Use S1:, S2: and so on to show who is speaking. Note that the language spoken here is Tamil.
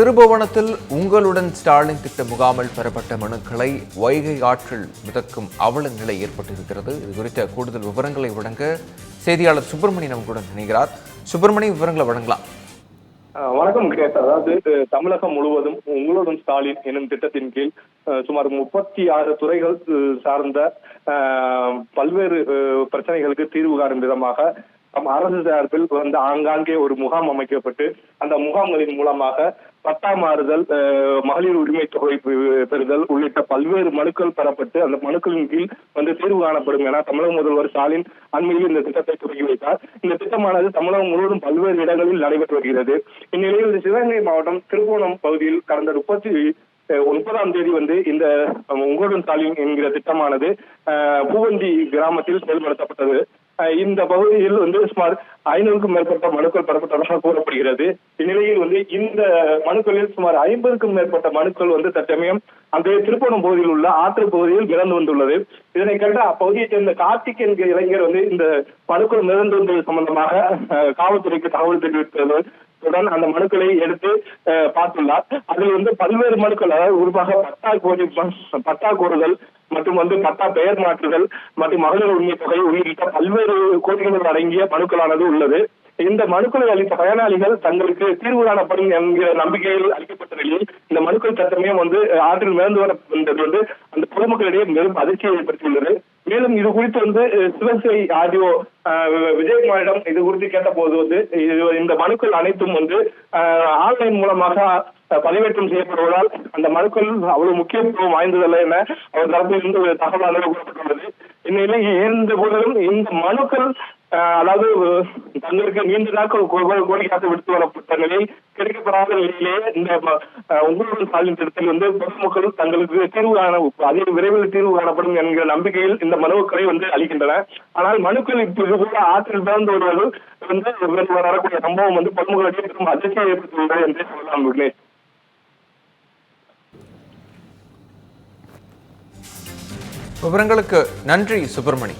S1: திருபுவனத்தில் உங்களுடன் ஸ்டாலின் திட்ட முகாமில் பெறப்பட்ட மனுக்களை வைகை ஆற்றில் மிதக்கும் அவல நிலை ஏற்பட்டிருக்கிறது. இது குறித்த கூடுதல் விவரங்களை வழங்க செய்தியாளர் சுப்பிரமணி கூட இணைகிறார். சுப்பிரமணி விவரங்களை வழங்கலாம்.
S2: வணக்கம் கேட்ட அதாவது தமிழகம் முழுவதும் உங்களுடன் ஸ்டாலின் எனும் திட்டத்தின் கீழ் அஹ் சுமார் முப்பத்தி ஆறு துறைகள் சார்ந்த அஹ், பல்வேறு பிரச்சனைகளுக்கு தீர்வு காணும் விதமாக அரசு சார்பில் வந்து ஆங்காங்கே ஒரு முகாம் அமைக்கப்பட்டு அந்த முகாம்களின் மூலமாக பட்டா மாறுதல் மகளிர் உரிமை தொகை பெறுதல் உள்ளிட்ட பல்வேறு மனுக்கள் பெறப்பட்டு அந்த மனுக்களின் கீழ் வந்து தீர்வு காணப்படும் என தமிழக முதல்வர் ஸ்டாலின் அண்மையில் இந்த திட்டத்தை தொடங்கி வைத்தார். இந்த திட்டமானது தமிழகம் முழுவதும் பல்வேறு இடங்களில் நடைபெற்று வருகிறது. இந்நிலையில் சிவகங்கை மாவட்டம் திருவோணம் பகுதியில் கடந்த முப்பத்தி அஹ், முப்பதாம் தேதி வந்து இந்த உங்களுடன் ஸ்டாலின் என்கிற திட்டமானது பூவந்தி கிராமத்தில் செயல்படுத்தப்பட்டது. இந்த பகுதியில் வந்து சுமார் ஐநூறுக்கும் மேற்பட்ட மனுக்கள் பெறப்பட்டதாக கூறப்படுகிறது. இந்நிலையில் வந்து இந்த மனுக்களில் சுமார் ஐம்பதுக்கும் மேற்பட்ட மனுக்கள் வந்து தற்சமயம் அந்த திருப்பணம் பகுதியில் உள்ள ஆற்று பகுதியில் மிதந்து வந்துள்ளது. இதனை கண்டு அப்பகுதியைச் சேர்ந்த கார்த்திக் என்கிற இளைஞர் வந்து இந்த மனுக்கள் மிதந்து வந்தது சம்பந்தமாக அஹ், காவல்துறைக்கு தகவல் தெரிவித்தது. உடன் அந்த மனுக்களை எடுத்து அஹ், பார்த்துள்ளார். அதில் வந்து பல்வேறு மனுக்கள் அதாவது குறிப்பாக பட்டா கோரி பட்டா கோருதல் மற்றும் வந்து பட்டா பெயர் மாற்றுதல் மற்றும் மகளிர் உரிமை தொகை உள்ளிட்ட பல்வேறு கோரிக்கைகள் அடங்கிய மனுக்களானது உள்ளது. இந்த மனுக்களை அளித்த பயனாளிகள் தங்களுக்கு தீர்வு காணப்படும் என்கிற நம்பிக்கையில் அளிக்கப்பட்ட நிலையில் இந்த மனுக்கள் சட்டமே வந்து ஆற்றில் மிதந்து வரப்பட்டது வந்து அந்த பொதுமக்களிடையே பெரும் அதிர்ச்சியை ஏற்படுத்தியுள்ளது. மேலும் இது குறித்து வந்து அஹ், ஆடியோ விஜயகுமாரிடம் இது குறித்து கேட்ட போது வந்து இந்த மனுக்கள் அனைத்தும் வந்து ஆன்லைன் மூலமாக பதிவேற்றம் செய்யப்படுவதால் அந்த மனுக்கள் அவ்வளவு முக்கியத்துவம் வாய்ந்ததல்ல என அவர் தரப்பில் இருந்து ஒரு தகவல் அனுப்பப்பட்டுள்ளது இந்நிலையில் இருந்த போதிலும் இந்த மனுக்கள் அதாவது தங்களுக்கு நீண்ட நாட்கள் கோ- கோரிக்கையாக விடுத்து வரப்பட்ட புத்தகங்களை கிடைக்கப்படாத நிலையிலேயே இந்த உங்களுடன் ஸ்டாலின் திட்டத்தில் வந்து பொதுமக்களும் தங்களுக்கு தீர்வு காண அதிக விரைவில் தீர்வு காணப்படும் என்கிற நம்பிக்கையில் இந்த மனுக்களை வந்து அளிக்கின்றன. ஆனால் மனுக்கள் இப்போது கூட ஆற்றில் பிறந்து வந்து வரக்கூடிய சம்பவம் வந்து பொதுமக்களிடையே பெரும் அதிர்ச்சியை ஏற்படுத்தியுள்ளது என்று சொல்லலாம் விக்னேஷ்
S1: விவரங்களுக்கு நன்றி சுப்பிரமணி.